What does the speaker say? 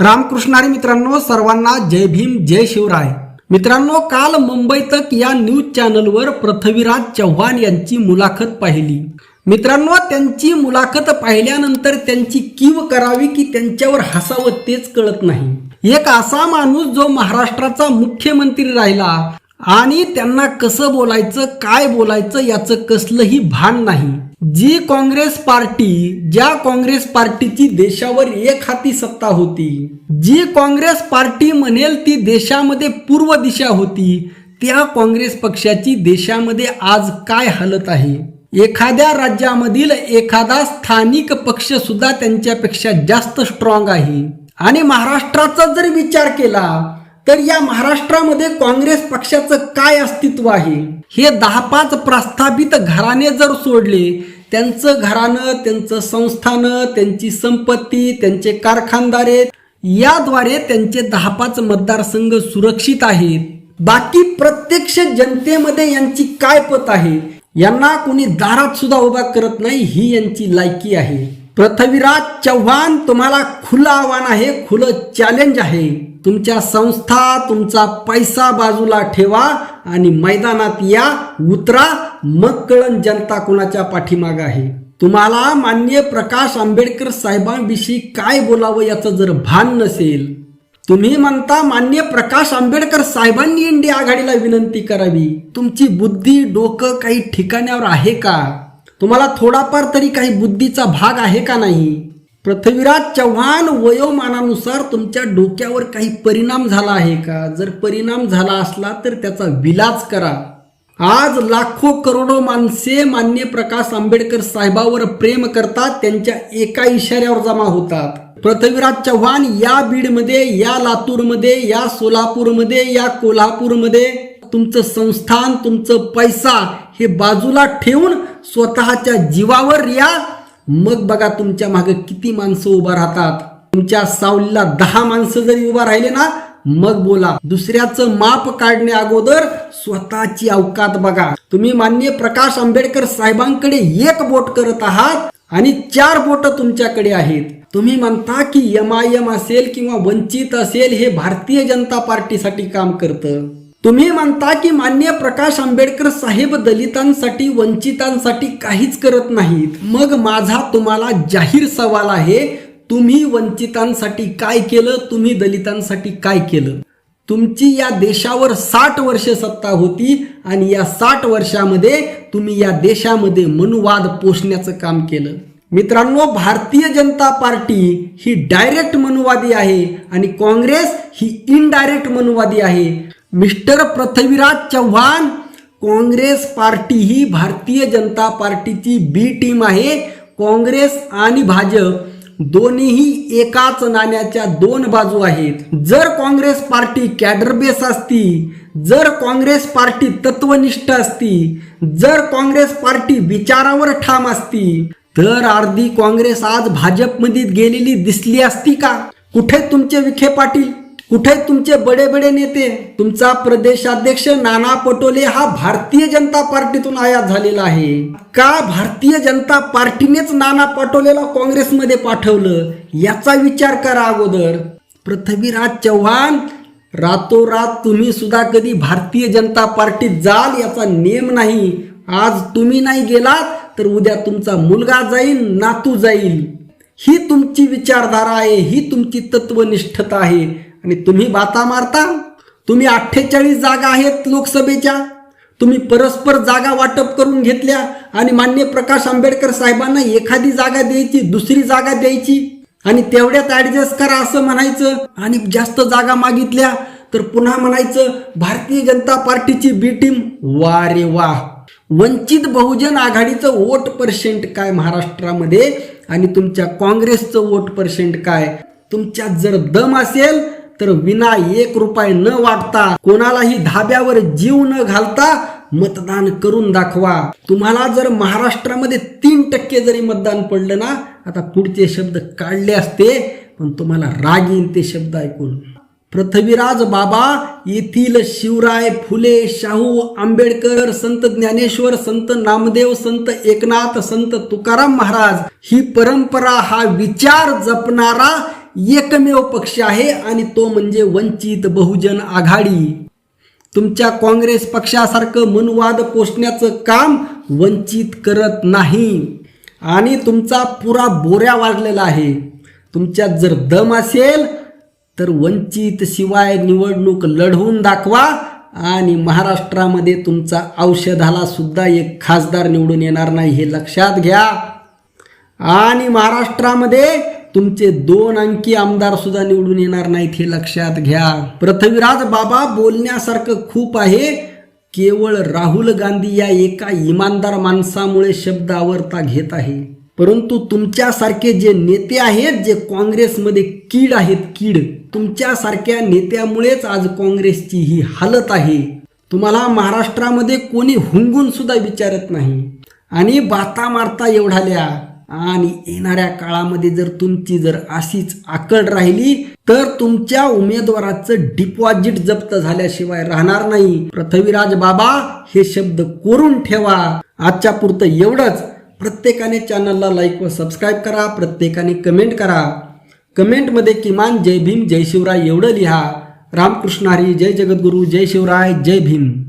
रामकृष्णारी मित्रांनो सर्वांना जय भीम जय शिवराय. मित्रांनो काल मुंबई तक या न्यूज चॅनलवर पृथ्वीराज चव्हाण यांची मुलाखत पाहिली. मित्रांनो त्यांची मुलाखत पाहिल्यानंतर त्यांची कीव करावी की त्यांच्यावर हसावं तेच कळत नाही. एक असा माणूस जो महाराष्ट्राचा मुख्यमंत्री राहिला आणि त्यांना कसं बोलायचं काय बोलायचं याचं कसलंही भान नाही. जी काँग्रेस पार्टी ज्या काँग्रेस पार्टीची देशावर एक हाती सत्ता होती जी काँग्रेस पार्टी म्हणेल ती देशामध्ये पूर्व दिशा होती त्या काँग्रेस पक्षाची देशामध्ये आज काय हालत आहे? एखाद्या राज्यामधील एखादा स्थानिक पक्ष सुद्धा त्यांच्यापेक्षा जास्त स्ट्रॉंग आहे. आणि महाराष्ट्राचा जर विचार केला तर या महाराष्ट्रामध्ये काँग्रेस पक्षाचं काय अस्तित्व आहे? हे दहा पाच प्रस्थापित घराणे जर सोडले त्यांचं घराणं त्यांचं संस्थानं त्यांची संपत्ती त्यांचे कारखानदारे याद्वारे त्यांचे दहा पाच मतदारसंघ सुरक्षित आहेत. बाकी प्रत्यक्ष जनतेमध्ये यांची काय पत आहे? यांना कोणी दारात सुद्धा उभा करत नाही ही यांची लायकी आहे. पृथ्वीराज चव्हाण तुम्हाला खुलं आव्हान आहे खुलं चॅलेंज आहे. तुमच्या संस्था तुमचा पैसा बाजूला ठेवा आणि मैदानात या उतरा. मग कळण जनता कुणाच्या पाठीमाग आहे? तुम्हाला मान्य प्रकाश आंबेडकर साहेबांविषयी काय बोलावं याचं जर भान नसेल तुम्ही म्हणता मान्य प्रकाश आंबेडकर साहेबांनी इंडिया आघाडीला विनंती करावी. तुमची बुद्धी डोकं काही ठिकाण्यावर आहे का? तुम्हाला थोडाफार तरी काही बुद्धीचा भाग आहे का नाही? पृथ्वीराज चव्हाण वयोमानानुसार तुमच्या डोक्यावर काही परिणाम झाला आहे का? जर परिणाम झाला असला तर त्याचा विलाज करा. आज लाखो करोडो माणसे मान्य प्रकाश आंबेडकर साहेबावर प्रेम करतात त्यांच्या एका इशाऱ्यावर जमा होतात. पृथ्वीराज चव्हाण या बीडमध्ये या लातूरमध्ये या सोलापूरमध्ये या कोल्हापूरमध्ये तुमचं संस्थान तुमचं पैसा हे बाजूला ठेवून स्वतःच्या जीवावर या मग बघा तुमच्या मागे किती माणसं उभा राहतात. तुमच्या सावलीला दहा माणसं जरी उभा राहिले ना मग बोला. दुसऱ्याचं माप काढणे अगोदर स्वतःची अवकात बघा. तुम्ही मान्य प्रकाश आंबेडकर साहेबांकडे एक बोट करत आहात आणि चार बोट तुमच्याकडे आहेत. तुम्ही म्हणता की एम आय एम असेल किंवा वंचित असेल हे भारतीय जनता पार्टीसाठी काम करतं. तुम्ही म्हणता की मान्य प्रकाश आंबेडकर साहेब दलितांसाठी वंचितांसाठी काहीच करत नाहीत. मग माझा तुम्हाला जाहीर सवाल आहे तुम्ही वंचितांसाठी काय केलं तुम्ही दलितांसाठी काय केलं? तुमची या देशावर साठ वर्ष सत्ता होती आणि या साठ वर्षामध्ये तुम्ही या देशामध्ये मनुवाद पोषण्याचं काम केलं. मित्रांनो भारतीय जनता पार्टी ही डायरेक्ट मनुवादी आहे आणि काँग्रेस ही इनडायरेक्ट मनुवादी आहे. मिस्टर पृथ्वीराज चव्हाण काँग्रेस पार्टी ही भारतीय जनता पार्टीची बी टीम आहे. काँग्रेस आणि भाजप दोन्हीही एकाच नाण्याच्या दोन बाजू आहेत. जर काँग्रेस पार्टी कॅडरबेस असती जर काँग्रेस पार्टी तत्वनिष्ठ असती जर काँग्रेस पार्टी विचारावर ठाम असती तर अर्धी काँग्रेस आज भाजपमध्ये गेलेली दिसली असती का? कुठे तुमचे विखे पाटील? कुठे तुमचे बडे बडे नेते तुमचा प्रदेशाध्यक्ष नाना पटोले हा भारतीय जनता पार्टीतून आयात झालेला आहे. का भारतीय जनता पार्टीनेच नाना पटोलेला काँग्रेसमध्ये पाठवलं? याचा विचार करा अगोदर. पृथ्वीराज चव्हाण रातोरात तुम्ही सुद्धा कधी भारतीय जनता पार्टीत जाल याचा नेम नाही. आज तुम्ही नाही गेलात तर उद्या तुमचा मुलगा जाईल नातू जाईल. ही तुमची विचारधारा आहे ही तुमची तत्वनिष्ठता आहे. आणि तुम्ही बाता मारता तुम्ही अठ्ठेचाळीस जागा आहेत लोकसभेच्या तुम्ही परस्पर जागा वाटप करून घेतल्या आणि मान्य प्रकाश आंबेडकर साहेबांना एखादी जागा द्यायची दुसरी जागा द्यायची आणि तेवढ्यात ॲडजस्ट करा असं म्हणायचं आणि जास्त जागा मागितल्या तर पुन्हा म्हणायचं भारतीय जनता पार्टीची बी टीम वा रे वा. वंचित बहुजन आघाडीचं वोट पर्सेंट काय महाराष्ट्रामध्ये? आणि तुमच्या काँग्रेसचं वोट पर्सेंट काय? तुमच्यात जर दम असेल तर विना एक रुपये न वाटता कोणालाही धाब्यावर जीव न घालता मतदान करून दाखवा. तुम्हाला जर महाराष्ट्रामध्ये तीन टक्के जरी मतदान पडलं ना आता पुढचे शब्द काढले असते पण तुम्हाला राग येईल ते शब्द ऐकून. पृथ्वीराज बाबा येथील शिवराय फुले शाहू आंबेडकर संत ज्ञानेश्वर संत नामदेव संत एकनाथ संत तुकाराम महाराज ही परंपरा हा विचार जपणारा एकमेव पक्ष आहे आणि तो म्हणजे वंचित बहुजन आघाडी. तुमच्या काँग्रेस पक्षासारखं मनवाद पोचण्याचं काम वंचित करत नाही. आणि तुमचा पुरा बोऱ्या वाढलेला आहे. तुमच्यात जर दम असेल तर वंचित शिवाय निवडणूक लढवून दाखवा आणि महाराष्ट्रामध्ये तुमचा औषधाला सुद्धा एक खासदार निवडून येणार नाही हे लक्षात घ्या. आणि महाराष्ट्रामध्ये तुमचे दोन अंकी आमदार सुद्धा निवडून येणार नाहीत हे लक्षात घ्या. पृथ्वीराज बाबा बोलण्यासारखं खूप आहे. केवळ राहुल गांधी या एका इमानदार माणसामुळे शब्द आवरता घेत आहे. परंतु तुमच्यासारखे जे नेते आहेत जे काँग्रेसमध्ये कीड आहेत कीड तुमच्यासारख्या नेत्यामुळेच आज काँग्रेसची ही हालत आहे. तुम्हाला महाराष्ट्रामध्ये कोणी हुंगून सुद्धा विचारत नाही. आणि बाता मारता एवढाल्या आणि येणाऱ्या काळामध्ये जर तुमची जर अशीच आकड राहिली तर तुमच्या उमेदवाराचं डिपॉझिट जप्त झाल्याशिवाय राहणार नाही. पृथ्वीराज बाबा हे शब्द कोरून ठेवा. आजच्या पुरतं एवढंच. प्रत्येकाने चॅनलला लाईक व सबस्क्राईब करा प्रत्येकाने कमेंट करा. कमेंटमध्ये किमान जय भीम जय शिवराय एवढं लिहा. रामकृष्ण हरी जय जगद्गुरू जय शिवराय जय भीम.